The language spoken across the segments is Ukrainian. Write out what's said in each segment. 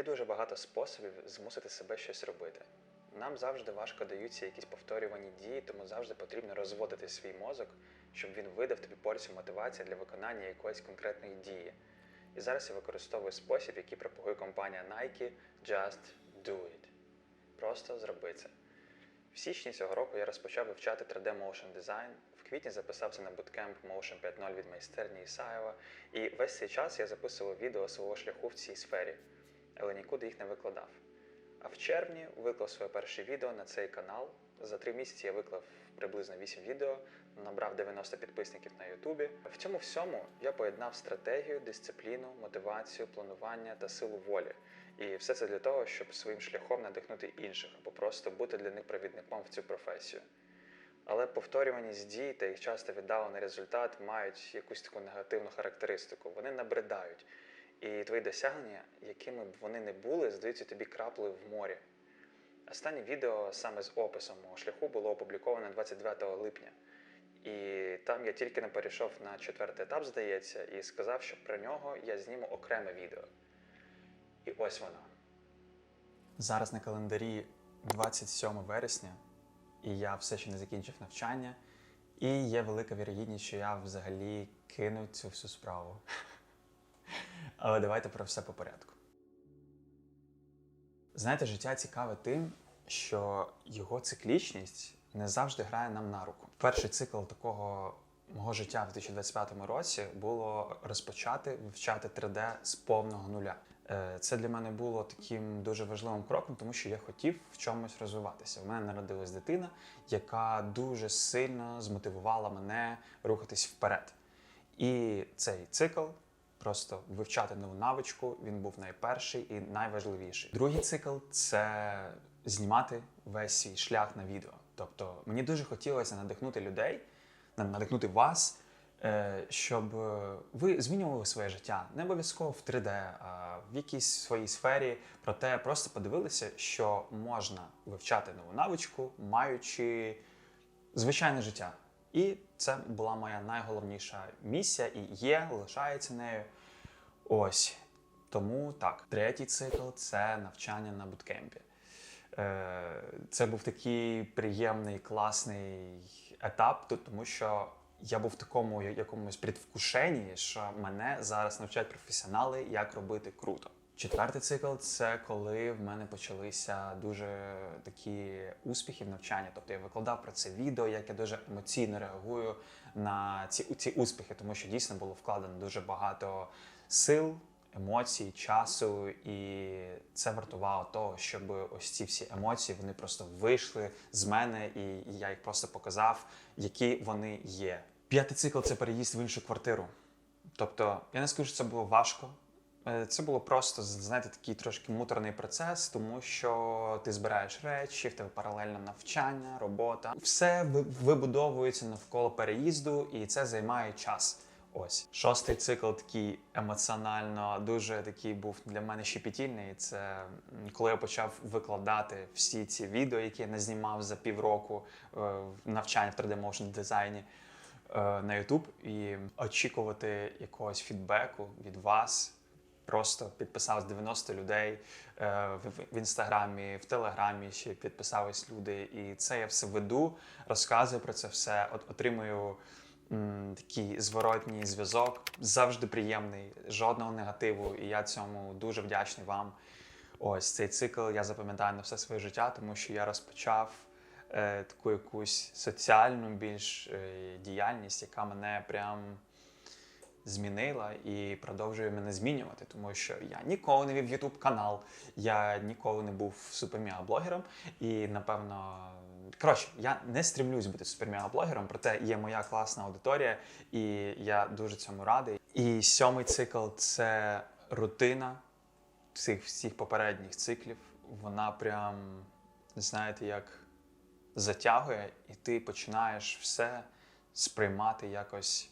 Є дуже багато способів змусити себе щось робити. Нам завжди важко даються якісь повторювані дії, тому завжди потрібно розводити свій мозок, щоб він видав тобі порцію мотивації для виконання якоїсь конкретної дії. І зараз я використовую спосіб, який пропагує компанія Nike Just Do It. Просто зроби це. В січні цього року я розпочав вивчати 3D Motion Design. В квітні записався на Bootcamp Motion 5.0 від майстерні Ісаєва. І весь цей час я записував відео свого шляху в цій сфері, але нікуди їх не викладав. А в червні виклав своє перше відео на цей канал. За три місяці я виклав приблизно 8 відео, набрав 90 підписників на Ютубі. В цьому всьому я поєднав стратегію, дисципліну, мотивацію, планування та силу волі. І все це для того, щоб своїм шляхом надихнути інших або просто бути для них провідником в цю професію. Але повторюваність дій та їх часто віддалений результат мають якусь таку негативну характеристику. Вони набридають. І твої досягнення, якими б вони не були, здаються тобі краплею в морі. Останнє відео саме з описом мого шляху було опубліковане 29 липня. І там я тільки не перейшов на четвертий етап, здається, і сказав, що про нього я зніму окреме відео. І ось воно. Зараз на календарі 27 вересня, і я все ще не закінчив навчання. І є велика вірогідність, що я взагалі кину цю всю справу. Але давайте про все по порядку. Знаєте, життя цікаве тим, що його циклічність не завжди грає нам на руку. Перший цикл такого мого життя в 2025 році було розпочати вивчати 3D з повного нуля. Е, Це для мене було таким дуже важливим кроком, тому що я хотів в чомусь розвиватися. У мене народилась дитина, яка дуже сильно змотивувала мене рухатись вперед. І цей цикл просто вивчати нову навичку. Він був найперший і найважливіший. Другий цикл це знімати весь свій шлях на відео. Тобто мені дуже хотілося надихнути людей, надихнути вас, е, щоб е, ви змінювали своє життя. Не обов'язково в 3D, а в якійсь своїй сфері. Проте просто подивилися, що можна вивчати нову навичку, маючи звичайне життя. І це була моя найголовніша місія і є, лишається нею. Ось. Тому так, третій цикл це навчання на буткемпі. Е, Це був такий приємний, класний етап, тому що я був в такому якомусь предвкушенні, що мене зараз навчать професіонали, як робити круто. Четвертий цикл це коли в мене почалися дуже такі успіхи в навчанні. Тобто я викладав про це відео, як я дуже емоційно реагую на ці, ці успіхи, тому що дійсно було вкладено дуже багато сил, емоцій, часу, і це вартувало того, щоб ось ці всі емоції вони просто вийшли з мене, і я їх просто показав, які вони є. П'ятий цикл це переїзд в іншу квартиру. Тобто, я не скажу, що це було важко. Е, Це було просто, знаєте, такий трошки муторний процес, тому що ти збираєш речі, в тебе паралельно навчання, робота. Все вибудовується навколо переїзду, і це займає час. Ось шостий цикл такий емоціонально дуже такий був для мене щепетільний. Це коли я почав викладати всі ці відео, які я не знімав за півроку е, навчання в 3D Motion дизайні е, на YouTube, і очікувати якогось фідбеку від вас. Просто підписалось 90 людей е, в, інстаграмі, в телеграмі ще підписались люди. І це я все веду, розказую про це все, от, отримую м, такий зворотній зв'язок, завжди приємний, жодного негативу. І я цьому дуже вдячний вам. Ось цей цикл я запам'ятаю на все своє життя, тому що я розпочав е, таку якусь соціальну більш е, діяльність, яка мене прям змінила і продовжує мене змінювати, тому що я ніколи не вів YouTube канал, я ніколи не був супермега-блогером, і напевно. Коротше, я не стремлюсь бути супермега-блогером, проте є моя класна аудиторія, і я дуже цьому радий. І сьомий цикл це рутина цих всіх попередніх циклів. Вона прям, знаєте, як затягує, і ти починаєш все сприймати якось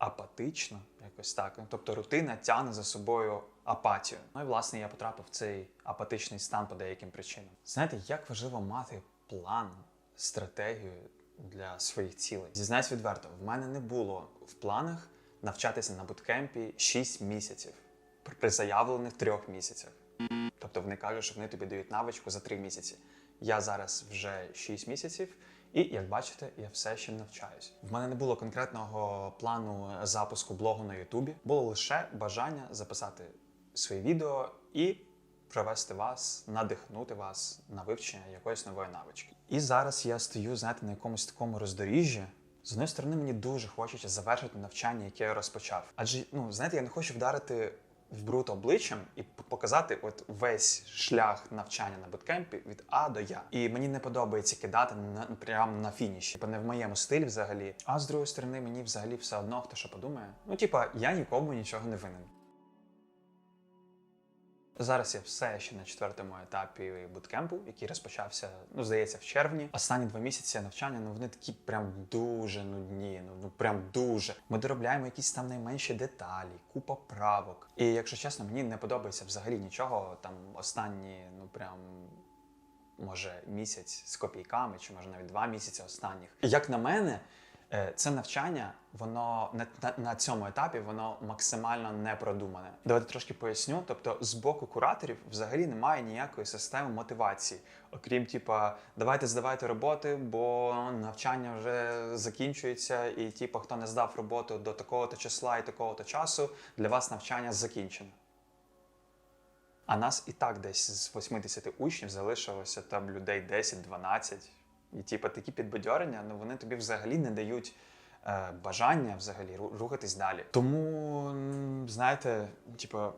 апатично, якось так. Тобто рутина тягне за собою апатію. Ну і власне я потрапив в цей апатичний стан по деяким причинам. Знаєте, як важливо мати план, стратегію для своїх цілей. Зізнаюсь відверто, в мене не було в планах навчатися на буткемпі 6 місяців при- заявлених трьох місяцях. Тобто вони кажуть, що вони тобі дають навичку за 3 місяці. Я зараз вже 6 місяців, і як бачите, я все ще навчаюсь. В мене не було конкретного плану запуску блогу на Ютубі, було лише бажання записати свої відео і привести вас, надихнути вас на вивчення якоїсь нової навички. І зараз я стою, знаєте, на якомусь такому роздоріжжі. З однієї сторони, мені дуже хочеться завершити навчання, яке я розпочав. Адже, ну знаєте, я не хочу вдарити в бруд обличчям і показати от весь шлях навчання на буткемпі від А до Я. І мені не подобається кидати на прямо на фініші, бо не в моєму стилі взагалі. А з другої сторони, мені взагалі все одно, хто що подумає. Ну, типа, я нікому нічого не винен. Зараз я все ще на четвертому етапі буткемпу, який розпочався, ну здається, в червні. Останні два місяці навчання, ну вони такі прям дуже нудні. Ну, ну прям дуже. Ми доробляємо якісь там найменші деталі, купа правок. І якщо чесно, мені не подобається взагалі нічого. Там останні, ну прям. Може, місяць з копійками, чи може навіть два місяці останніх. Як на мене, це навчання, воно на, на, на цьому етапі воно максимально не продумане. Давайте трошки поясню. Тобто, з боку кураторів взагалі немає ніякої системи мотивації, окрім типа, давайте здавайте роботи, бо навчання вже закінчується, і типа, хто не здав роботу до такого-то числа і такого-то часу, для вас навчання закінчено. А нас і так десь з 80 учнів залишилося там людей 10-12. І типу, такі підбадьорення, ну вони тобі взагалі не дають е, бажання взагалі рухатись далі. Тому, знаєте, типу,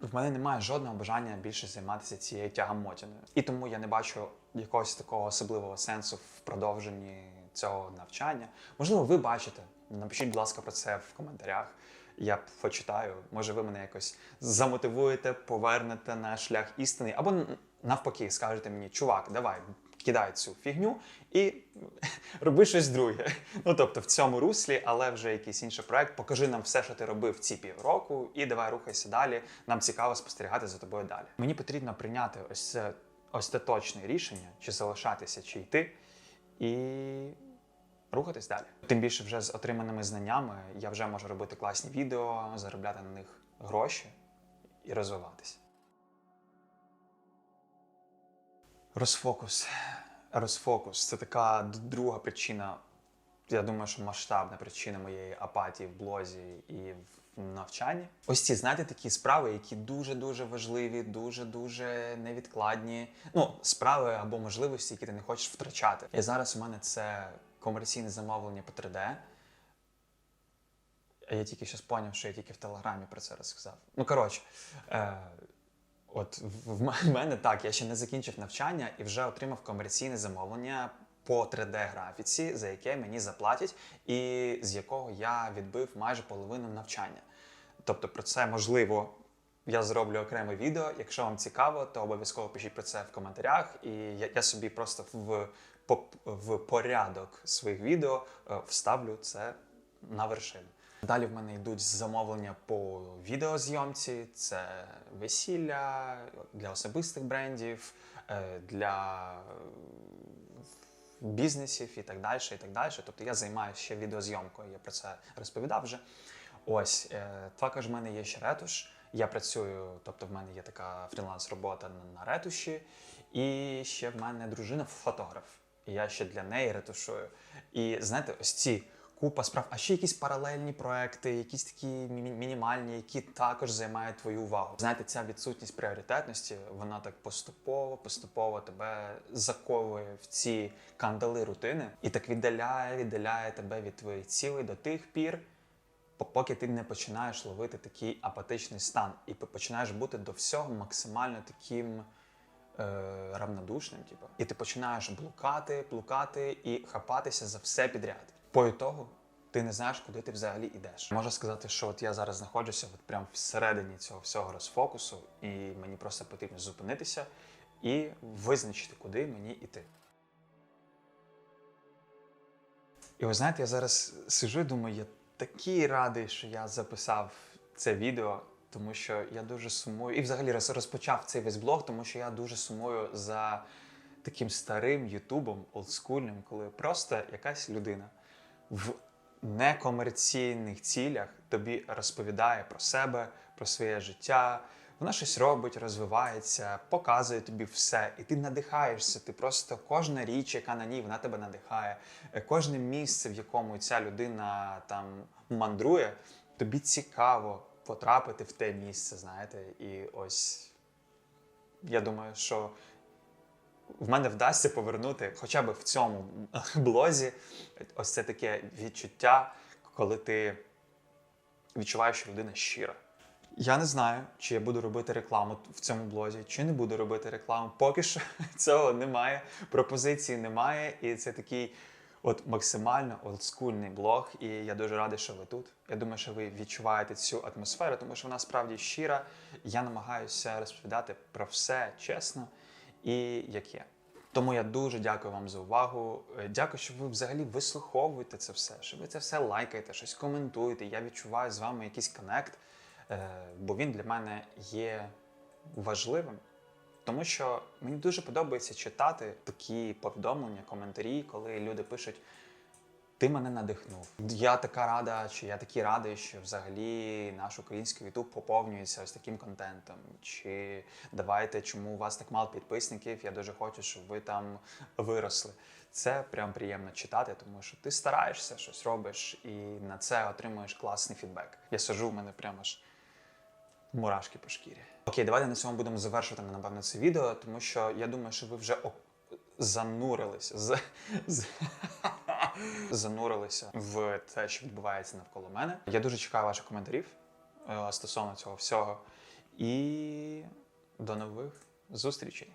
в мене немає жодного бажання більше займатися цією тягамотіною. І тому я не бачу якогось такого особливого сенсу в продовженні цього навчання. Можливо, ви бачите. Напишіть, будь ласка, про це в коментарях. Я почитаю. Може, ви мене якось замотивуєте, повернете на шлях істини, або навпаки, скажете мені, чувак, давай, кидай цю фігню і роби щось друге. Ну тобто в цьому руслі, але вже якийсь інший проект. Покажи нам все, що ти робив ці півроку, і давай рухайся далі. Нам цікаво спостерігати за тобою далі. Мені потрібно прийняти ось це ось це точне рішення, чи залишатися, чи йти, і рухатись далі. Тим більше вже з отриманими знаннями я вже можу робити класні відео, заробляти на них гроші і розвиватися. Розфокус. Розфокус це така друга причина. Я думаю, що масштабна причина моєї апатії в блозі і в навчанні. Ось ці, знаєте, такі справи, які дуже-дуже важливі, дуже-дуже невідкладні. Ну, справи або можливості, які ти не хочеш втрачати. І зараз у мене це комерційне замовлення по 3D. Я тільки що зрозумів, що я тільки в Телеграмі про це розказав. Ну, коротше, е, от в мене так, я ще не закінчив навчання і вже отримав комерційне замовлення по 3D-графіці, за яке мені заплатять, і з якого я відбив майже половину навчання. Тобто про це можливо. Я зроблю окреме відео. Якщо вам цікаво, то обов'язково пишіть про це в коментарях. І я, я собі просто в, в порядок своїх відео е, вставлю це на вершину. Далі в мене йдуть замовлення по відеозйомці, це весілля для особистих брендів, е, для бізнесів і так далі. і так далі. Тобто я займаюся ще відеозйомкою, я про це розповідав вже. Ось е, також в мене є ще ретуш. Я працюю, тобто в мене є така фріланс-робота на, ретуші, і ще в мене дружина фотограф. І я ще для неї ретушую. І знаєте, ось ці купа справ, а ще якісь паралельні проекти, якісь такі міні- мінімальні, які також займають твою увагу. Знаєте, ця відсутність пріоритетності, вона так поступово, поступово тебе заковує в ці кандали рутини і так віддаляє, віддаляє тебе від твоїх цілей до тих пір, поки ти не починаєш ловити такий апатичний стан і починаєш бути до всього максимально таким е, равнодушним. Типу. І ти починаєш блукати, блукати і хапатися за все підряд. По ітогу ти не знаєш, куди ти взагалі йдеш. Можу сказати, що от я зараз знаходжуся от прямо всередині цього всього розфокусу, і мені просто потрібно зупинитися і визначити, куди мені йти. І ви знаєте, я зараз сижу і думаю, я такий радий, що я записав це відео, тому що я дуже сумую. І взагалі розпочав цей весь блог, тому що я дуже сумую за таким старим ютубом, олдскульним, коли просто якась людина в некомерційних цілях тобі розповідає про себе, про своє життя, Вона щось робить, розвивається, показує тобі все, і ти надихаєшся. Ти просто кожна річ, яка на ній, вона тебе надихає. Е, Кожне місце, в якому ця людина там мандрує, тобі цікаво потрапити в те місце, знаєте. І ось я думаю, що в мене вдасться повернути хоча б в цьому блозі ось це таке відчуття, коли ти відчуваєш, що людина щира. Я не знаю, чи я буду робити рекламу в цьому блозі, чи не буду робити рекламу. Поки що цього немає, пропозиції немає, і це такий от максимально олдскульний блог. І я дуже радий, що ви тут. Я думаю, що ви відчуваєте цю атмосферу, тому що вона справді щира. Я намагаюся розповідати про все чесно і як є. Тому я дуже дякую вам за увагу. Е, Дякую, що ви взагалі вислуховуєте це все, що ви це все лайкаєте, щось коментуєте. Я відчуваю з вами якийсь коннект, е, бо він для мене є важливим. Тому що мені дуже подобається читати такі повідомлення, коментарі, коли люди пишуть: Ти мене надихнув. Я така рада, чи я такий радий, що взагалі наш український YouTube поповнюється ось таким контентом. Чи давайте, чому у вас так мало підписників? Я дуже хочу, щоб ви там виросли. Це прям приємно читати, тому що ти стараєшся, щось робиш, і на це отримуєш класний фідбек. Я сижу, в мене прямо ж мурашки по шкірі. Окей, давайте на цьому будемо завершувати, напевно, це відео, тому що я думаю, що ви вже занурилися. З... занурилися в те, що відбувається навколо мене. Я дуже чекаю ваших коментарів е, стосовно цього всього. І до нових зустрічей.